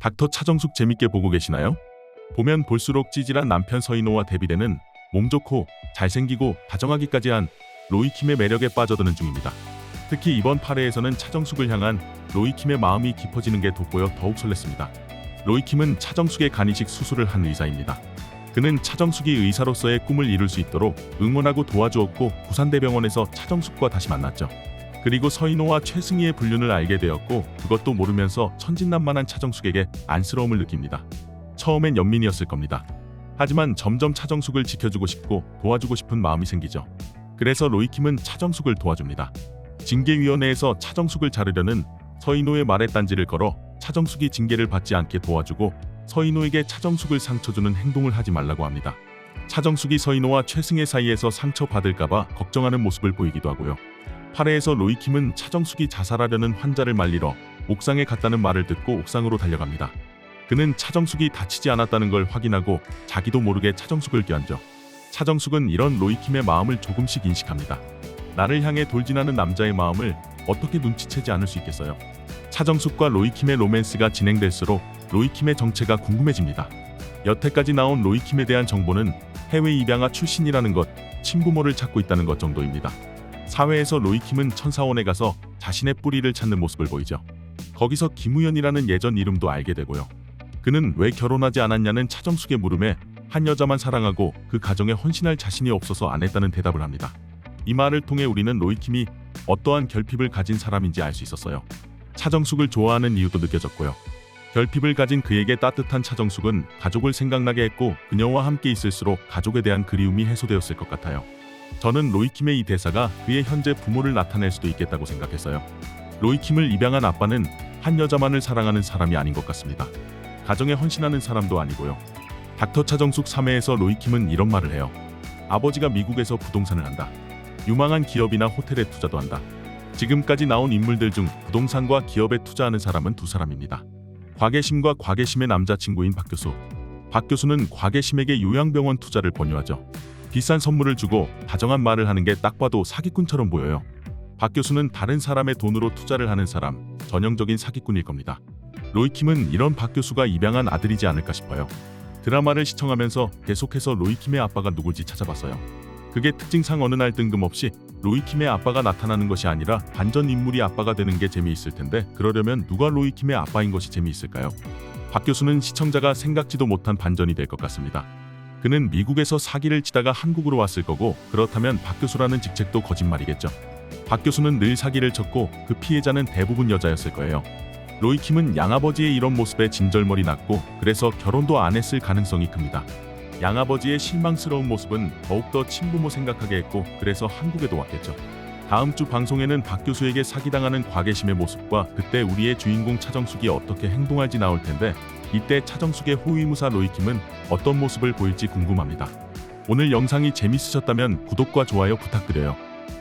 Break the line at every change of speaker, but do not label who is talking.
닥터 차정숙 재밌게 보고 계시나요? 보면 볼수록 찌질한 남편 서인호와 대비되는 몸 좋고 잘생기고 다정하기까지 한 로이킴의 매력에 빠져드는 중입니다. 특히 이번 8회에서는 차정숙을 향한 로이킴의 마음이 깊어지는 게 돋보여 더욱 설렜습니다. 로이킴은 차정숙의 간이식 수술을 한 의사입니다. 그는 차정숙이 의사로서의 꿈을 이룰 수 있도록 응원하고 도와주었고 부산대병원에서 차정숙과 다시 만났죠. 그리고 서인호와 최승희의 불륜을 알게 되었고 그것도 모르면서 천진난만한 차정숙에게 안쓰러움을 느낍니다. 처음엔 연민이었을 겁니다. 하지만 점점 차정숙을 지켜주고 싶고 도와주고 싶은 마음이 생기죠. 그래서 로이킴은 차정숙을 도와줍니다. 징계위원회에서 차정숙을 자르려는 서인호의 말에 딴지를 걸어 차정숙이 징계를 받지 않게 도와주고 서인호에게 차정숙을 상처 주는 행동을 하지 말라고 합니다. 차정숙이 서인호와 최승혜 사이에서 상처 받을까봐 걱정하는 모습을 보이기도 하고요. 8회에서 로이킴은 차정숙이 자살하려는 환자를 말리러 옥상에 갔다는 말을 듣고 옥상으로 달려갑니다. 그는 차정숙이 다치지 않았다는 걸 확인하고 자기도 모르게 차정숙을 껴안죠. 차정숙은 이런 로이킴의 마음을 조금씩 인식합니다. 나를 향해 돌진하는 남자의 마음을 어떻게 눈치채지 않을 수 있겠어요. 차정숙과 로이킴의 로맨스가 진행될수록 로이킴의 정체가 궁금해집니다. 여태까지 나온 로이킴에 대한 정보는 해외 입양아 출신이라는 것, 친부모를 찾고 있다는 것 정도입니다. 사회에서 로이킴은 천사원에 가서 자신의 뿌리를 찾는 모습을 보이죠. 거기서 김우현이라는 예전 이름도 알게 되고요. 그는 왜 결혼하지 않았냐는 차정숙의 물음에 한 여자만 사랑하고 그 가정에 헌신할 자신이 없어서 안 했다는 대답을 합니다. 이 말을 통해 우리는 로이킴이 어떠한 결핍을 가진 사람인지 알 수 있었어요. 차정숙을 좋아하는 이유도 느껴졌고요. 결핍을 가진 그에게 따뜻한 차정숙은 가족을 생각나게 했고 그녀와 함께 있을수록 가족에 대한 그리움이 해소되었을 것 같아요. 저는 로이킴의 이 대사가 그의 현재 부모를 나타낼 수도 있겠다고 생각했어요. 로이킴을 입양한 아빠는 한 여자만을 사랑하는 사람이 아닌 것 같습니다. 가정에 헌신하는 사람도 아니고요. 닥터 차정숙 3회에서 로이킴은 이런 말을 해요. 아버지가 미국에서 부동산을 한다. 유망한 기업이나 호텔에 투자도 한다. 지금까지 나온 인물들 중 부동산과 기업에 투자하는 사람은 두 사람입니다. 곽예심과 곽예심의 남자친구인 박 교수. 박 교수는 곽예심에게 요양병원 투자를 권유하죠. 비싼 선물을 주고 다정한 말을 하는 게 딱 봐도 사기꾼처럼 보여요. 박 교수는 다른 사람의 돈으로 투자를 하는 사람, 전형적인 사기꾼일 겁니다. 로이킴은 이런 박 교수가 입양한 아들이지 않을까 싶어요. 드라마를 시청하면서 계속해서 로이킴의 아빠가 누굴지 찾아봤어요. 그게 특징상 어느 날 뜬금없이 로이킴의 아빠가 나타나는 것이 아니라 반전 인물이 아빠가 되는 게 재미있을 텐데 그러려면 누가 로이킴의 아빠인 것이 재미있을까요? 박 교수는 시청자가 생각지도 못한 반전이 될 것 같습니다. 그는 미국에서 사기를 치다가 한국으로 왔을 거고 그렇다면 박 교수라는 직책도 거짓말이겠죠. 박 교수는 늘 사기를 쳤고 그 피해자는 대부분 여자였을 거예요. 로이킴은 양아버지의 이런 모습에 진절머리 났고 그래서 결혼도 안 했을 가능성이 큽니다. 양아버지의 실망스러운 모습은 더욱더 친부모 생각하게 했고 그래서 한국에도 왔겠죠. 다음 주 방송에는 박 교수에게 사기당하는 과계심의 모습과 그때 우리의 주인공 차정숙이 어떻게 행동할지 나올 텐데 이때 차정숙의 호위무사 로이킴은 어떤 모습을 보일지 궁금합니다. 오늘 영상이 재밌으셨다면 구독과 좋아요 부탁드려요.